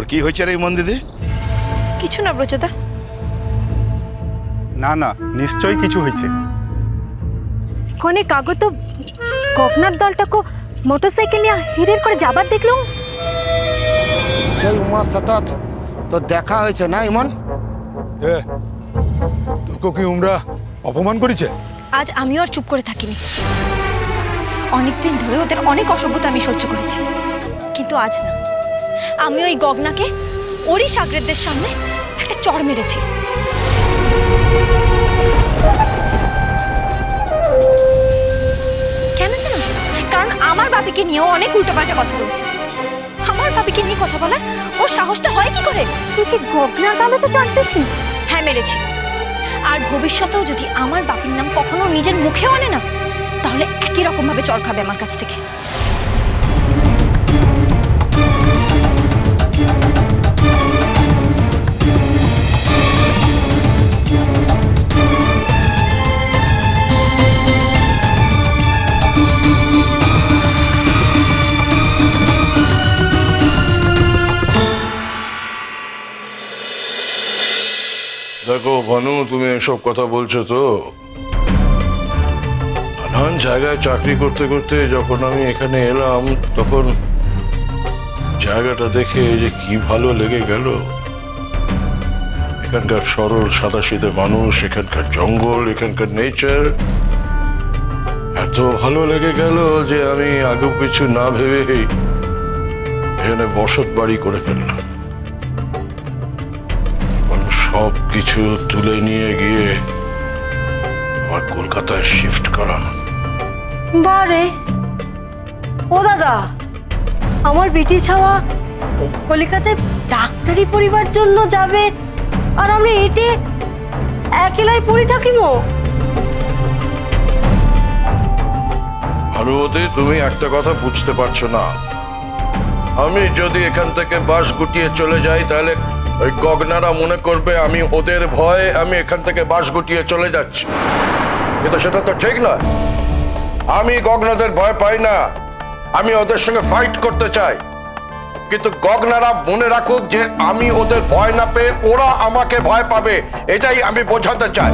তোর কি হয়েছে রে ইমন দিদি? কিছু না ব্রজদা। না না নিশ্চয়ই কিছু হয়েছে। কনে কাগজ তো গভনার দলটাকে মোটরসাইকেল নিয়ে হিরের করে যাবার দেখলাম। সেই উমার সাথে তো দেখা হয়েছে না ইমন? এ তোকে কি উমরা অপমান করেছে? আজ আমিও আর চুপ করে থাকিনি। অনেকদিন ধরে ওদের অনেক অসভ্যতা আমি সহ্য করেছি। কিন্তু আজ না। আমি ওই গগনাকে ওরই সাগরেদদের সামনে একটা চড় মেরেছি। কেন জানো? কারণ আমার বাপিকে নিয়েও অনেক উল্টোপাল্টা কথা বলছে। আমার বাপিকে নিয়ে কথা বলার ওর সাহসটা হয় কি করে? তুই কি গগনার গালে তো জানতেছিস হ্যাঁ মেরেছি। আর ভবিষ্যতেও যদি আমার বাপির নাম কখনো নিজের মুখেও আনে না তাহলে একই রকম ভাবে চড় খাবে আমার কাছ থেকে। দেখো ভানু, তুমি এসব কথা বলছো তো। নানান জায়গায় চাকরি করতে করতে যখন আমি এখানে এলাম, তখন জায়গাটা দেখে যে কি ভালো লেগে গেল। এখানকার সরল সাদাসিধে মানুষ, এখানকার জঙ্গল, এখানকার নেচার এত ভালো লেগে গেল যে আমি আগে কিছু না ভেবেই এখানে বসত বাড়ি করে ফেললাম। সব কিছু তুলে নিয়ে গিয়ে আবার কলকাতায় শিফট করা বারে। ও দাদা আমার বেটি ছাওয়া কলিকাতায় ডাক্তারি পরিবার জন্য যাবে আর আমরা এটে একলাই পড়ে থাকিমো ভানুবতী তুমি একটা কথা বুঝতে পারছ না। আমি যদি এখান থেকে বাস গুটিয়ে চলে যাই তাহলে ওই গগনারা মনে করবে আমি ওদের ভয়ে আমি এখান থেকে বাস গুটিয়ে চলে যাচ্ছি। কিন্তু সেটা তো ঠিক নয়। আমি গগনাদের ভয় পাই না। আমি ওদের সঙ্গে ফাইট করতে চাই। কিন্তু গগনারা মনে রাখুক যে আমি ওদের ভয় না পেয়ে ওরা আমাকে ভয় পাবে। এটাই আমি বোঝাতে চাই।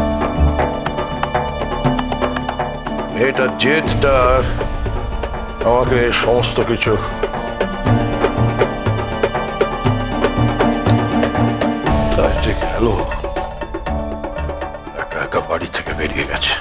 এটা জেদটা আমাকে সমস্ত কিছু যে গেল। একা একা বাড়ি থেকে বেরিয়ে গেছে।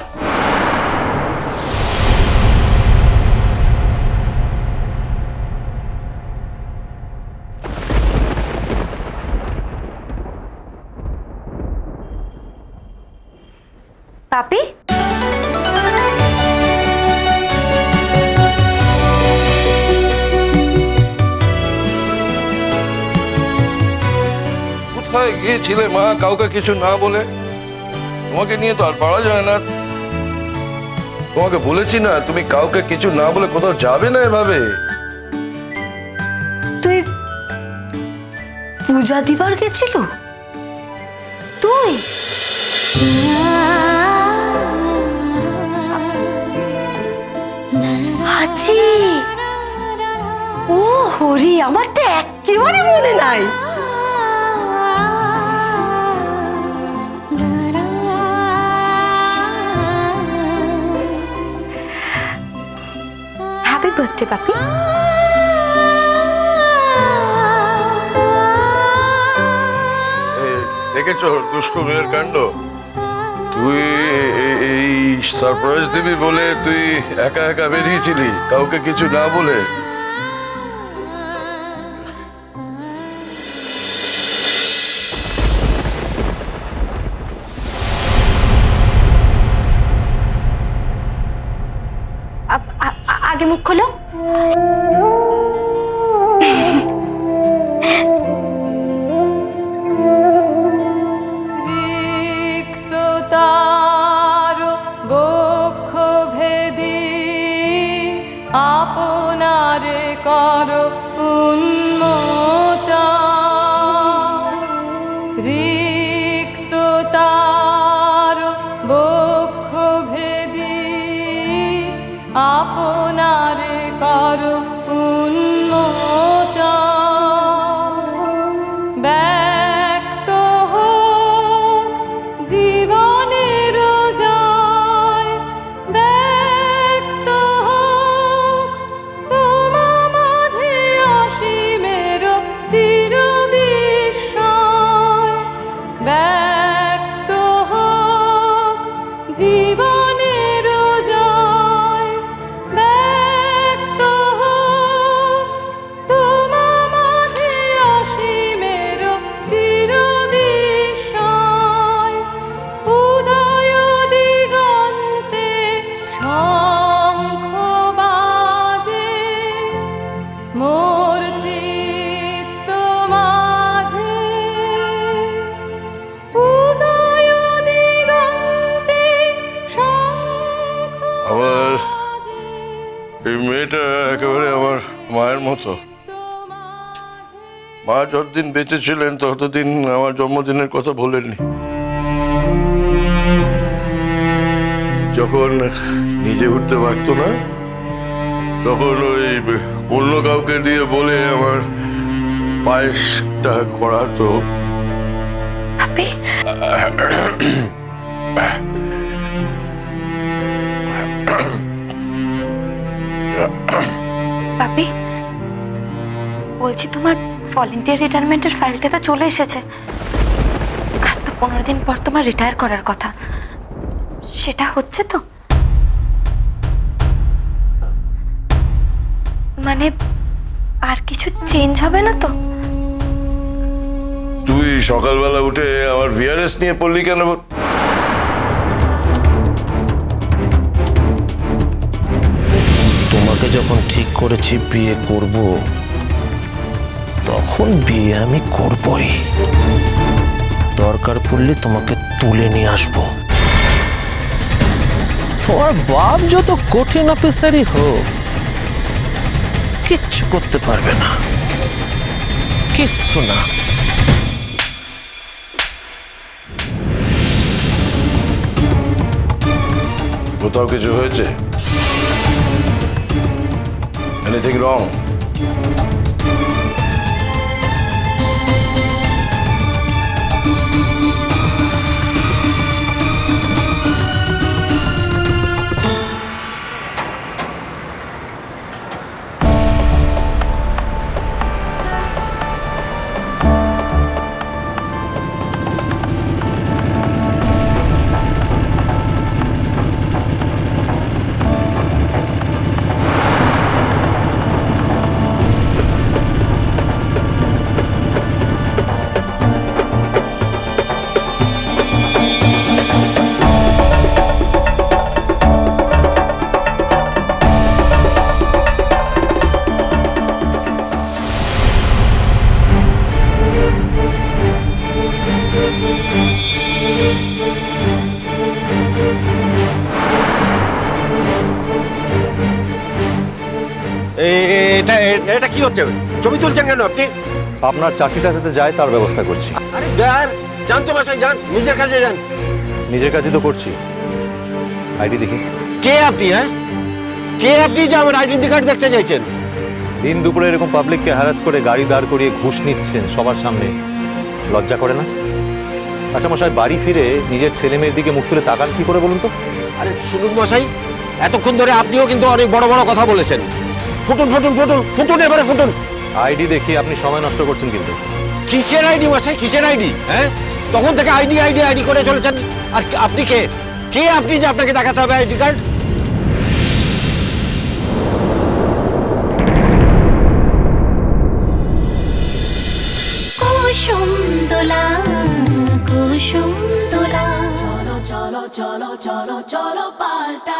কোথায় গিয়েছিলে মা? কাউকে কিছু না বলে? তোমাকে নিয়ে তো আর পারা যায় না। তোমাকে বলেছি না, তুমি কাউকে কিছু না বলে কোথাও যাবে না এভাবে। তুই পূজা দিবার গেছিল? তুই? আছি ও হরি আমার তো একেবারে মনে নাই। বার্থডে পাপি দেখেছ দুষ্টু মেয়ের কাণ্ড? তুই এই সারপ্রাইজ দিবি বলে তুই একা একা বেরিয়েছিলি কাউকে কিছু না বলে। আগে মুখ খোলো। মতো। মা যতদিন বেঁচে ছিলেন, ততদিন আমার জন্মদিনের কথা ভোলেননি। যখন নিজে উঠতে পারতো না, তখন ওই অন্য কাউকে দিয়ে বলে আমার পায়েসটা করাতো বাপি বলছি তোমার ভলেন্টিয়ার রিটায়ারমেন্টের ফাইলটা তো চলে এসেছে। আর তো পনেরো দিন পর তোমার রিটায়ার করার কথা। সেটা হচ্ছে তো? মানে আর কিছু চেঞ্জ হবে না তো? তুই সকালবেলা উঠে আমার ভিআরএস নিয়ে পড়লি কেন? তোমাকে যখন ঠিক করেছি বিয়ে করব তখন বিয়ে আমি করবই। দরকার পড়লে তোমাকে তুলে নিয়ে আসব। তোমার বাপ যত কঠিন অফিসারই হোক, কিচ্ছু করতে পারবে না। কিচ্ছু না। কোথাও কিছু হয়েছে? এনিথিং রং এটা এটা কি হচ্ছে? ছবি তুলছেন কেন আপনি? আপনার চাকরিটা যাতে যায় তার ব্যবস্থা করছি। আরে যান যান তো বাসায় যান নিজের কাছে যান। নিজের কাজই তো করছি। আইডি দেখি। কে আপনি হ্যাঁ? কে আপনি যে আমার আইডেন্টি কার্ড দেখতে চাইছেন? দিন দুপুরে এরকম পাবলিককে হ্যারাস করে গাড়ি দাঁড় করিয়ে ঘুষ নিচ্ছেন সবার সামনে লজ্জা করে না? আচ্ছা মশাই বাড়ি ফিরে নিজের ছেলে মেয়ের দিকে মুখ তুলে তাকান কি করে বলুন তো? আরে শুনুন মশাই এতক্ষণ ধরে আপনিও কিন্তু অনেক বড় বড় কথা বলেছেন। ফুটুন ফুটুন ফুটুন ফুটুন এবারে ফুটুন। আইডি দেখি আপনি সময় নষ্ট করছেন কিন্তু। কিসের আইডি মশাই? কিসের আইডি? হ্যাঁ? তখন থেকে আইডি আইডি আইডি করে চলেছেন। আর আপনি কে? কে আপনি যে আপনাকে দেখাতে হবে আইডি কার্ড? কুসুম দোলা কুসুম দোলা। চলো চলো চলো চলো চলো পাল্টা।